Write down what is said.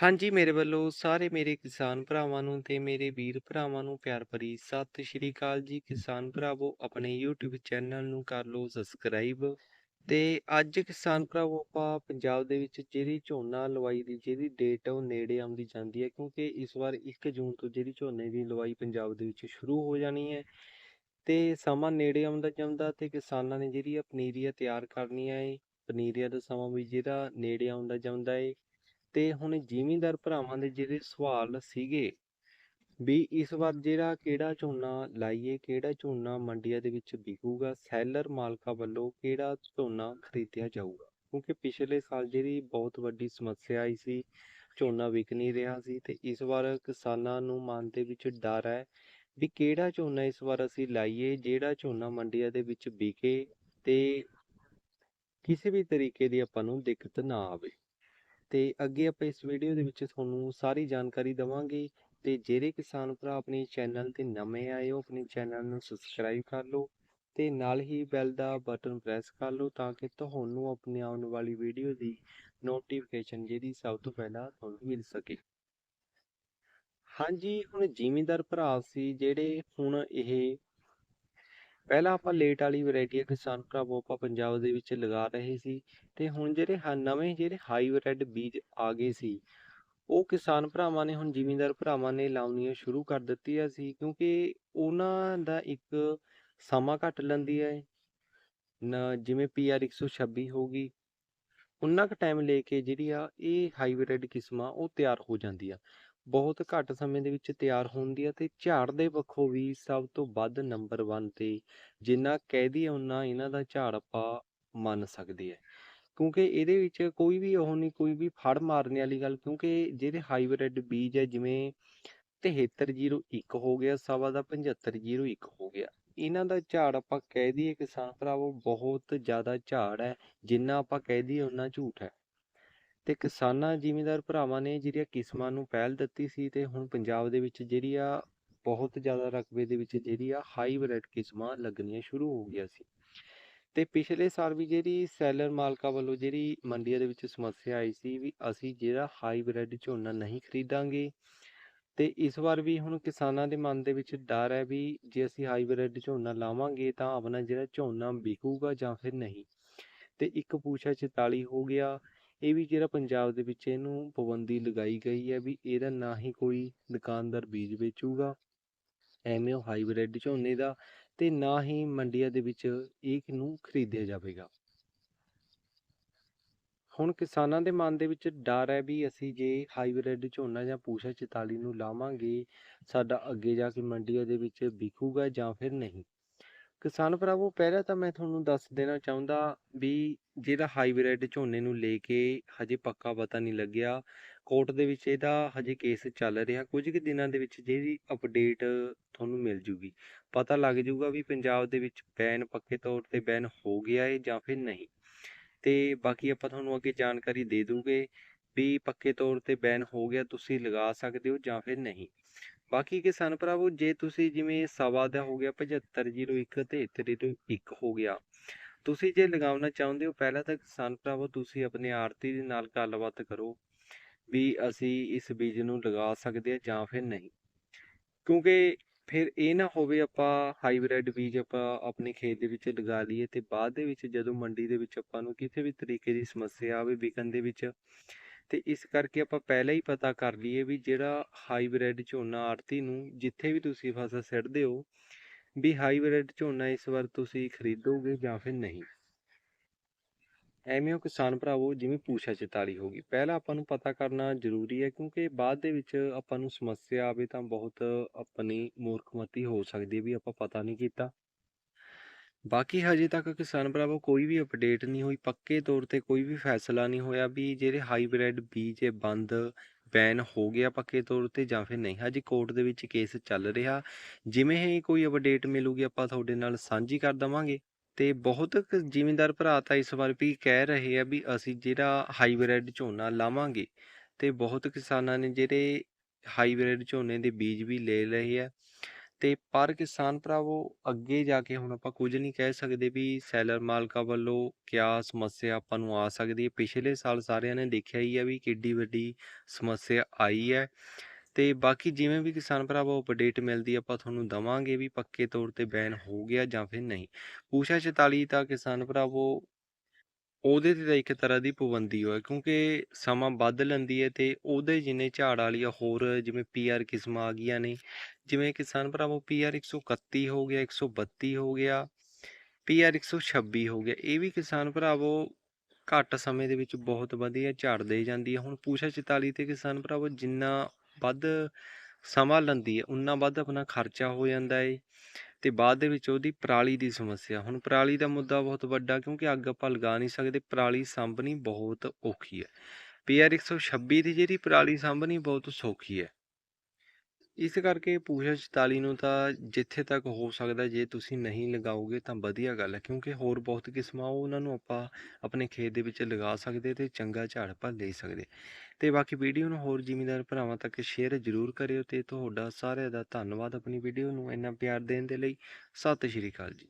ਹਾਂਜੀ, ਮੇਰੇ ਵੱਲੋਂ ਸਾਰੇ ਮੇਰੇ ਕਿਸਾਨ ਭਰਾਵਾਂ ਨੂੰ ਤੇ ਮੇਰੇ ਵੀਰ ਭਰਾਵਾਂ ਨੂੰ ਪਿਆਰ ਭਰੀ ਸਤਿ ਸ਼੍ਰੀ ਅਕਾਲ ਜੀ। ਕਿਸਾਨ ਭਰਾਵੋ ਆਪਣੇ YouTube ਚੈਨਲ ਨੂੰ ਕਰ ਲਓ ਸਬਸਕ੍ਰਾਈਬ ਤੇ ਅੱਜ ਕਿਸਾਨ ਭਰਾਵੋ ਆਪਾਂ ਪੰਜਾਬ ਦੇ ਵਿੱਚ ਜਿਹੜੀ ਝੋਨਾ ਲਵਾਈ ਦੀ ਜਿਹੜੀ ਡੇਟ ਉਹ ਨੇੜੇ ਆਉਂਦੀ ਜਾਂਦੀ ਹੈ ਕਿਉਂਕਿ ਇਸ ਵਾਰ 1 ਜੂਨ ਤੋਂ ਜਿਹੜੀ ਝੋਨੇ ਦੀ ਲਵਾਈ ਪੰਜਾਬ ਦੇ ਵਿੱਚ ਸ਼ੁਰੂ ਹੋ ਜਾਣੀ ਹੈ ਤੇ ਸਮਾਂ ਨੇੜੇ ਆਉਂਦਾ ਜਾਂਦਾ ਤੇ ਕਿਸਾਨਾਂ ਨੇ ਜਿਹੜੀ ਆ ਪਨੀਰੀਆ ਤਿਆਰ ਕਰਨੀ ਹੈ ਪਨੀਰੀਆਂ ਦਾ ਸਮਾਂ ਵੀ ਜਿਹੜਾ ਨੇੜੇ ਆਉਂਦਾ ਜਾਂਦਾ ਹੈ ਤੇ ਹੁਣ ਜ਼ਿਮੀਂਦਾਰ ਭਰਾਵਾਂ ਦੇ ਜਿਹੜੇ ਸਵਾਲ ਸੀਗੇ ਵੀ ਇਸ ਵਾਰ ਜਿਹੜਾ ਕਿਹੜਾ ਝੋਨਾ ਲਾਈਏ, ਕਿਹੜਾ ਝੋਨਾ ਮੰਡੀਆਂ ਦੇ ਵਿੱਚ ਵਿਕੂਗਾ, ਸੈਲਰ ਮਾਲਕਾਂ ਵੱਲੋਂ ਕਿਹੜਾ ਝੋਨਾ ਖਰੀਦਿਆ ਜਾਊਗਾ? ਕਿਉਂਕਿ ਪਿਛਲੇ ਸਾਲ ਜਿਹੜੀ ਬਹੁਤ ਵੱਡੀ ਸਮੱਸਿਆ ਆਈ ਸੀ, ਝੋਨਾ ਵਿਕ ਨਹੀਂ ਰਿਹਾ ਸੀ ਤੇ ਇਸ ਵਾਰ ਕਿਸਾਨਾਂ ਨੂੰ ਮਨ ਦੇ ਵਿੱਚ ਡਰ ਹੈ ਵੀ ਕਿਹੜਾ ਝੋਨਾ ਇਸ ਵਾਰ ਅਸੀਂ ਲਾਈਏ, ਜਿਹੜਾ ਝੋਨਾ ਮੰਡੀਆਂ ਦੇ ਵਿੱਚ ਵਿਕੇ ਤੇ ਕਿਸੇ ਵੀ ਤਰੀਕੇ ਦੀ ਆਪਾਂ ਨੂੰ ਦਿੱਕਤ ਨਾ ਆਵੇ। ਤੇ ਅੱਗੇ ਆਪਾਂ ਇਸ ਵੀਡੀਓ ਦੇ ਵਿੱਚ ਤੁਹਾਨੂੰ ਸਾਰੀ ਜਾਣਕਾਰੀ ਦਵਾਂਗੇ। ਤੇ ਜਿਹੜੇ ਕਿਸਾਨ ਭਰਾ ਆਪਣੇ ਚੈਨਲ ਤੇ ਨਵੇਂ ਆਏ ਹੋ, ਆਪਣੇ ਚੈਨਲ ਨੂੰ ਸਬਸਕ੍ਰਾਈਬ ਕਰ ਲਓ ਤੇ ਨਾਲ ਹੀ ਬੈਲ ਦਾ ਬਟਨ ਪ੍ਰੈਸ ਕਰ ਲਓ ਤਾਂ ਕਿ ਤੁਹਾਨੂੰ ਆਪਣੀ ਆਉਣ ਵਾਲੀ ਵੀਡੀਓ ਦੀ ਨੋਟੀਫਿਕੇਸ਼ਨ ਜਿਹੜੀ ਸਭ ਤੋਂ ਪਹਿਲਾਂ ਤੁਹਾਨੂੰ ਮਿਲ ਸਕੇ। ਹਾਂਜੀ, ਹੁਣ ਜ਼ਿਮੀਂਦਾਰ ਭਰਾ ਸੀ ਜਿਹੜੇ ਹੁਣ ਇਹ ਪਹਿਲਾਂ ਆਪਾਂ ਲੇਟ ਵਾਲੀ ਵੈਰਾਈਟੀ ਕਿਸਾਨ ਭਰਾਵੋ, ਆਪਾਂ ਪੰਜਾਬ ਦੇ ਵਿੱਚ ਲਗਾ ਰਹੇ ਸੀ ਤੇ ਹੁਣ ਜਿਹੜੇ ਹ- ਨਵੇਂ ਜਿਹੜੇ ਹਾਈਬ੍ਰਿਡ ਬੀਜ ਆ ਗਏ ਸੀ, ਉਹ ਕਿਸਾਨ ਭਰਾਵਾਂ ਨੇ ਹੁਣ ਜ਼ਿਮੀਂਦਾਰ ਭਰਾਵਾਂ ਨੇ ਲਾਉਣੀਆਂ ਸ਼ੁਰੂ ਕਰ ਦਿੱਤੀਆਂ ਸੀ ਕਿਉਂਕਿ ਉਹਨਾਂ ਦਾ ਇੱਕ ਸਮਾਂ ਘੱਟ ਲੈਂਦੀ ਹੈ। ਨਾ, ਜਿਵੇਂ ਪੀਆਰ 126 ਹੋ ਗਈ ਉਨਾ ਕੁ ਟਾਈਮ ਲੈ ਕੇ ਜਿਹੜੀ ਆ ਇਹ ਹਾਈਬ੍ਰਿਡ ਕਿਸਮਾਂ ਉਹ ਤਿਆਰ ਹੋ ਜਾਂਦੀ ਆ। ਬਹੁਤ ਘੱਟ ਸਮੇਂ ਦੇ ਵਿੱਚ ਤਿਆਰ ਹੁੰਦੀ ਆ ਤੇ ਝਾੜ ਦੇ ਪੱਖੋਂ ਵੀ ਸਭ ਤੋਂ ਵੱਧ ਨੰਬਰ 1 ਤੇ ਜਿੰਨਾ ਕਹਿ ਦਈਏ ਉਨਾ ਇਹਨਾਂ ਦਾ ਝਾੜ ਆਪਾਂ ਮੰਨ ਸਕਦੇ ਆ ਕਿਉਂਕਿ ਇਹਦੇ ਵਿੱਚ ਕੋਈ ਵੀ ਉਹ ਨਹੀਂ, ਕੋਈ ਵੀ ਫੜ ਮਾਰਨੇ ਵਾਲੀ ਗੱਲ, ਕਿਉਂਕਿ ਜਿਹੜੇ ਹਾਈਬ੍ਰਿਡ ਬੀਜ ਹੈ, ਜਿਵੇਂ 7301 ਹੋ ਗਿਆ, ਸਵਾ ਦਾ 7501 ਹੋ ਗਿਆ, ਇਹਨਾਂ ਦਾ ਝਾੜ ਆਪਾਂ ਕਹਿ ਦਈਏ ਕਿਸਾਨ ਭਰਾਵੋ, ਬਹੁਤ ਜ਼ਿਆਦਾ ਝਾੜ ਹੈ, ਜਿੰਨਾ ਆਪਾਂ ਕਹਿ ਦਈਏ ਉਨਾ ਝੂਠ ਹੈ। ਤੇ ਕਿਸਾਨਾਂ ਜ਼ਿਮੀਂਦਾਰ ਭਰਾਵਾਂ ਨੇ ਜਿਹੜੀਆਂ ਕਿਸਮਾਂ ਨੂੰ ਪਹਿਲ ਦਿੱਤੀ ਸੀ ਤੇ ਹੁਣ ਪੰਜਾਬ ਦੇ ਵਿੱਚ ਜਿਹੜੀ ਆ ਬਹੁਤ ਜ਼ਿਆਦਾ ਰਕਬੇ ਦੇ ਵਿੱਚ ਜਿਹੜੀ ਆ ਹਾਈ ਹਾਈਬ੍ਰਿਡ ਕਿਸਮਾਂ ਲੱਗਣੀਆਂ ਸ਼ੁਰੂ ਹੋ ਗਈਆਂ ਸੀ। ਤੇ ਪਿਛਲੇ ਸਾਲ ਵੀ ਜਿਹੜੀ ਸੈਲਰ ਮਾਲਕਾਂ ਵੱਲੋਂ ਜਿਹੜੀ ਮੰਡੀਆਂ ਦੇ ਵਿੱਚ ਸਮੱਸਿਆ ਆਈ ਸੀ ਵੀ ਅਸੀਂ ਜਿਹੜਾ ਹਾਈਬ੍ਰਿਡ ਝੋਨਾ ਨਹੀਂ ਖਰੀਦਾਂਗੇ ਤੇ ਇਸ ਵਾਰ ਵੀ ਹੁਣ ਕਿਸਾਨਾਂ ਦੇ ਮਨ ਦੇ ਵਿੱਚ ਡਰ ਹੈ ਵੀ ਜੇ ਅਸੀਂ ਹਾਈਬ੍ਰਿਡ ਝੋਨਾ ਲਾਵਾਂਗੇ ਤਾਂ ਆਪਣਾ ਜਿਹੜਾ ਝੋਨਾ ਵਿਕੂਗਾ ਜਾਂ ਫਿਰ ਨਹੀਂ। ਤੇ ਇੱਕ ਪੂਛਾ 44 ਹੋ ਗਿਆ ਇਹ ਵੀ ਜਿਹੜਾ ਪੰਜਾਬ ਦੇ ਵਿੱਚ ਇਹਨੂੰ ਪਾਬੰਦੀ ਲਗਾਈ ਗਈ ਹੈ ਵੀ ਇਹਦਾ ਨਾ ਹੀ ਕੋਈ ਦੁਕਾਨਦਾਰ ਬੀਜ ਵੇਚੂਗਾ, ਐਵੇਂ ਉਹ ਹਾਈਬ੍ਰਿਡ ਝੋਨੇ ਦਾ ਤੇ ਨਾ ਹੀ ਮੰਡੀਆਂ ਦੇ ਵਿੱਚ ਇਹ ਨੂੰ ਖਰੀਦਿਆ ਜਾਵੇਗਾ। ਹੁਣ ਕਿਸਾਨਾਂ ਦੇ ਮਨ ਦੇ ਵਿੱਚ ਡਰ ਹੈ ਵੀ ਅਸੀਂ ਜੇ ਹਾਈਬ੍ਰਿਡ ਝੋਨਾ ਜਾਂ ਪੂਸ਼ਾ 44 ਨੂੰ ਲਾਵਾਂਗੇ, ਸਾਡਾ ਅੱਗੇ ਜਾ ਕੇ ਮੰਡੀਆਂ ਦੇ ਵਿੱਚ ਵਿਕੂਗਾ ਜਾਂ ਫਿਰ ਨਹੀਂ। ਕਿਸਾਨ ਭਰਾਵੋ, ਪਹਿਲਾਂ ਤਾਂ ਮੈਂ ਤੁਹਾਨੂੰ ਦੱਸ ਦੇਣਾ ਚਾਹੁੰਦਾ ਵੀ ਜਿਹੜਾ ਹਾਈਬ੍ਰਿਡ ਝੋਨੇ ਨੂੰ ਲੈ ਕੇ ਹਜੇ ਪੱਕਾ ਪਤਾ ਨਹੀਂ ਲੱਗਿਆ, ਕੋਰਟ ਦੇ ਵਿੱਚ ਇਹਦਾ ਹਜੇ ਕੇਸ ਚੱਲ ਰਿਹਾ, ਕੁਝ ਕੁ ਦਿਨਾਂ ਦੇ ਵਿੱਚ ਜਿਹੜੀ ਅਪਡੇਟ ਤੁਹਾਨੂੰ ਮਿਲ ਜੂਗੀ। ਪਤਾ ਲੱਗ ਜੂਗਾ ਵੀ ਪੰਜਾਬ ਦੇ ਵਿੱਚ ਬੈਨ ਪੱਕੇ ਤੌਰ ਤੇ ਬੈਨ ਹੋ ਗਿਆ ਹੈ ਜਾਂ ਫਿਰ ਨਹੀਂ। ਤੇ ਬਾਕੀ ਆਪਾਂ ਤੁਹਾਨੂੰ ਅੱਗੇ ਜਾਣਕਾਰੀ ਦੇ ਦੂਗੇ ਵੀ ਪੱਕੇ ਤੌਰ ਤੇ ਬੈਨ ਹੋ ਗਿਆ, ਤੁਸੀਂ ਲਗਾ ਸਕਦੇ ਹੋ ਜਾਂ ਫਿਰ ਨਹੀਂ। ਬਾਕੀ ਕਿਸਾਨ ਭਰਾਵੋ, ਜੇ ਤੁਸੀਂ ਜਿਵੇਂ ਸਵਾ ਦਾ ਹੋ ਗਿਆ 7501 ਤੇ 7301 ਹੋ ਗਿਆ। ਤੁਸੀਂ ਜੇ ਲਗਾਉਣਾ ਚਾਹੁੰਦੇ ਹੋ, ਪਹਿਲਾਂ ਤਾਂ ਕਿਸਾਨ ਭਰਾਵੋ, ਤੁਸੀਂ ਆਪਣੇ ਆਰਤੀ ਦੇ ਨਾਲ ਗੱਲਬਾਤ ਕਰੋ ਵੀ ਅਸੀਂ ਇਸ ਬੀਜ ਨੂੰ ਲਗਾ ਸਕਦੇ ਹਾਂ ਜਾਂ ਫਿਰ ਨਹੀਂ। ਕਿਉਂਕਿ ਫਿਰ ਇਹ ਨਾ ਹੋਵੇ ਆਪਾਂ ਹਾਈਬ੍ਰਿਡ ਬੀਜ ਆਪਾਂ ਆਪਣੇ ਖੇਤ ਦੇ ਵਿੱਚ ਲਗਾ ਲਈਏ ਤੇ ਬਾਅਦ ਦੇ ਵਿੱਚ ਜਦੋਂ ਮੰਡੀ ਦੇ ਵਿੱਚ ਆਪਾਂ ਨੂੰ ਕਿਸੇ ਵੀ ਤਰੀਕੇ ਦੀ ਸਮੱਸਿਆ ਆਵੇ, ਵਿਕਣ ਦੇ ਵਿੱਚ ਤੇ ਇਸ ਕਰਕੇ ਆਪਾਂ ਪਹਿਲਾਂ ਹੀ ਪਤਾ ਕਰ ਲਈਏ ਵੀ ਜਿਹੜਾ ਹਾਈਬ੍ਰਿਡ ਝੋਨਾ ਆੜਤੀ ਨੂੰ ਜਿੱਥੇ ਵੀ ਤੁਸੀਂ ਫਸਲ ਸਿੱਟਦੇ ਹੋ, ਵੀ ਹਾਈਬ੍ਰਿਡ ਝੋਨਾ ਇਸ ਵਾਰ ਤੁਸੀਂ ਖਰੀਦੋਗੇ ਜਾਂ ਫਿਰ ਨਹੀਂ। ਐਵੇਂ ਉਹ ਕਿਸਾਨ ਭਰਾਵੋ ਜਿਵੇਂ ਪੂਛਾ 44 ਹੋ ਗਈ। ਪਹਿਲਾਂ ਆਪਾਂ ਨੂੰ ਪਤਾ ਕਰਨਾ ਜ਼ਰੂਰੀ ਹੈ ਕਿਉਂਕਿ ਬਾਅਦ ਦੇ ਵਿੱਚ ਆਪਾਂ ਨੂੰ ਸਮੱਸਿਆ ਆਵੇ ਤਾਂ ਬਹੁਤ ਆਪਣੀ ਮੂਰਖਮਤੀ ਹੋ ਸਕਦੀ ਹੈ ਵੀ ਆਪਾਂ ਪਤਾ ਨਹੀਂ ਕੀਤਾ। ਬਾਕੀ ਹਜੇ ਤੱਕ ਕਿਸਾਨ ਭਰਾਵੋ, ਕੋਈ ਵੀ ਅਪਡੇਟ ਨਹੀਂ ਹੋਈ, ਪੱਕੇ ਤੌਰ ਤੇ ਕੋਈ ਵੀ ਫੈਸਲਾ ਨਹੀਂ ਹੋਇਆ ਵੀ ਜਿਹੜੇ ਹਾਈਬ੍ਰਿਡ ਬੀਜ ਇਹ ਬੰਦ ਬੈਨ ਹੋ ਗਿਆ ਪੱਕੇ ਤੌਰ ਤੇ ਜਾਂ ਫਿਰ ਨਹੀਂ। ਹਜੇ ਕੋਰਟ ਦੇ ਵਿੱਚ ਕੇਸ ਚੱਲ ਰਿਹਾ। ਜਿਵੇਂ ਹੀ ਕੋਈ ਅਪਡੇਟ ਮਿਲੂਗੀ, ਆਪਾਂ ਤੁਹਾਡੇ ਨਾਲ ਸਾਂਝੀ ਕਰ ਦਵਾਂਗੇ। ਤੇ ਬਹੁਤ ਜ਼ਿਮੀਂਦਾਰ ਭਰਾ ਤਾਂ ਇਸ ਵਾਰ ਵੀ ਕਹਿ ਰਹੇ ਆ ਵੀ ਅਸੀਂ ਜਿਹੜਾ ਹਾਈਬ੍ਰਿਡ ਝੋਨਾ ਲਾਵਾਂਗੇ ਤੇ ਬਹੁਤ ਕਿਸਾਨਾਂ ਨੇ ਜਿਹੜੇ ਹਾਈਬ੍ਰਿਡ ਝੋਨੇ ਦੇ ਬੀਜ ਵੀ ਲੈ ਲਏ ਆ। ਤੇ ਪਰ ਕਿਸਾਨ ਭਰਾਵੋ, ਅੱਗੇ ਜਾ ਕੇ ਹੁਣ ਆਪਾਂ ਕੁਝ ਨਹੀਂ ਕਹਿ ਸਕਦੇ ਵੀ ਸੈਲਰ ਮਾਲਕਾਂ ਵੱਲੋਂ ਕਿਆ ਸਮੱਸਿਆ ਆਪਾਂ ਨੂੰ ਆ ਸਕਦੀ ਹੈ। ਪਿਛਲੇ ਸਾਲ ਸਾਰਿਆਂ ਨੇ ਦੇਖਿਆ ਹੀ ਆ ਵੀ ਕਿੱਡੀ ਵੱਡੀ ਸਮੱਸਿਆ ਆਈ ਹੈ। ਤੇ ਬਾਕੀ ਜਿਵੇਂ ਵੀ ਕਿਸਾਨ ਭਰਾਵੋ ਅਪਡੇਟ ਮਿਲਦੀ ਆਪਾਂ ਤੁਹਾਨੂੰ ਦਵਾਂਗੇ ਵੀ ਪੱਕੇ ਤੌਰ ਤੇ ਬੈਨ ਹੋ ਗਿਆ ਜਾਂ ਫਿਰ ਨਹੀਂ। ਪੂਸ਼ਾ 44 ਤਾਂ ਕਿਸਾਨ ਭਰਾਵੋ ਉਹਦੇ ਤੇ ਤਾਂ ਇੱਕ ਤਰ੍ਹਾਂ ਦੀ ਪਾਬੰਦੀ ਹੋਇਆ ਕਿਉਂਕਿ ਸਮਾਂ ਵੱਧ ਲੈਂਦੀ ਹੈ ਤੇ ਉਹਦੇ ਜਿੰਨੇ ਝਾੜ ਵਾਲੀਆਂ ਹੋਰ ਜਿਵੇਂ ਪੀਆਰ ਕਿਸਮਾਂ ਆ ਗਈਆਂ ਨੇ, ਜਿਵੇਂ ਕਿਸਾਨ ਭਰਾਵੋ ਪੀਆਰ 131 ਹੋ ਗਿਆ 132 ਹੋ ਗਿਆ ਪੀਆਰ 126 ਹੋ ਗਿਆ, ਇਹ ਵੀ ਕਿਸਾਨ ਭਰਾਵੋ ਘੱਟ ਸਮੇਂ ਦੇ ਵਿੱਚ ਬਹੁਤ ਵਧੀਆ ਝਾੜ ਦੇ ਜਾਂਦੀ ਹੈ ਹੁਣ ਪੂਸ਼ਾ 44 ਤੇ ਕਿਸਾਨ ਭਰਾਵੋ ਜਿੰਨਾ ਵੱਧ ਸਮਾਂ ਲੈਂਦੀ ਹੈ ਉਨਾ ਵੱਧ ਆਪਣਾ ਖਰਚਾ ਹੋ ਜਾਂਦਾ ਏ। ਤੇ ਬਾਅਦ ਦੇ ਵਿੱਚ ਉਹਦੀ ਪਰਾਲੀ ਦੀ ਸਮੱਸਿਆ। ਹੁਣ ਪਰਾਲੀ ਦਾ ਮੁੱਦਾ ਬਹੁਤ ਵੱਡਾ ਕਿਉਂਕਿ ਅੱਗ ਆਪਾਂ ਲਗਾ ਨਹੀਂ ਸਕਦੇ, ਪਰਾਲੀ ਸਾਂਭਣੀ ਬਹੁਤ ਔਖੀ ਹੈ। ਪੀਆਰ 126 ਦੀ ਜਿਹੜੀ ਪਰਾਲੀ ਸਾਂਭਣੀ ਬਹੁਤ ਸੌਖੀ ਹੈ। ਇਸ ਕਰਕੇ ਪੂਸ਼ਾ 44 ਨੂੰ ਤਾਂ ਜਿੱਥੇ ਤੱਕ ਹੋ ਸਕਦਾ ਜੇ ਤੁਸੀਂ ਨਹੀਂ ਲਗਾਓਗੇ ਤਾਂ ਵਧੀਆ ਗੱਲ ਹੈ, ਕਿਉਂਕਿ ਹੋਰ ਬਹੁਤ ਕਿਸਮਾਂ ਉਹ ਉਹਨਾਂ ਨੂੰ ਆਪਾਂ ਆਪਣੇ ਖੇਤ ਦੇ ਵਿੱਚ ਲਗਾ ਸਕਦੇ ਤੇ ਚੰਗਾ ਝਾੜ ਆਪਾਂ ਲੈ ਸਕਦੇ। ਤੇ ਬਾਕੀ ਵੀਡੀਓ ਨੂੰ ਹੋਰ ਜ਼ਿਮੀਦਾਰ ਭਰਾਵਾਂ ਤੱਕ ਸ਼ੇਅਰ ਜ਼ਰੂਰ ਕਰਿਓ ਤੇ ਤੁਹਾਡਾ ਸਾਰਿਆਂ ਦਾ ਧੰਨਵਾਦ ਆਪਣੀ ਵੀਡੀਓ ਨੂੰ ਇੰਨਾ ਪਿਆਰ ਦੇਣ ਦੇ ਲਈ। ਸਤਿ ਸ਼੍ਰੀ ਅਕਾਲ ਜੀ।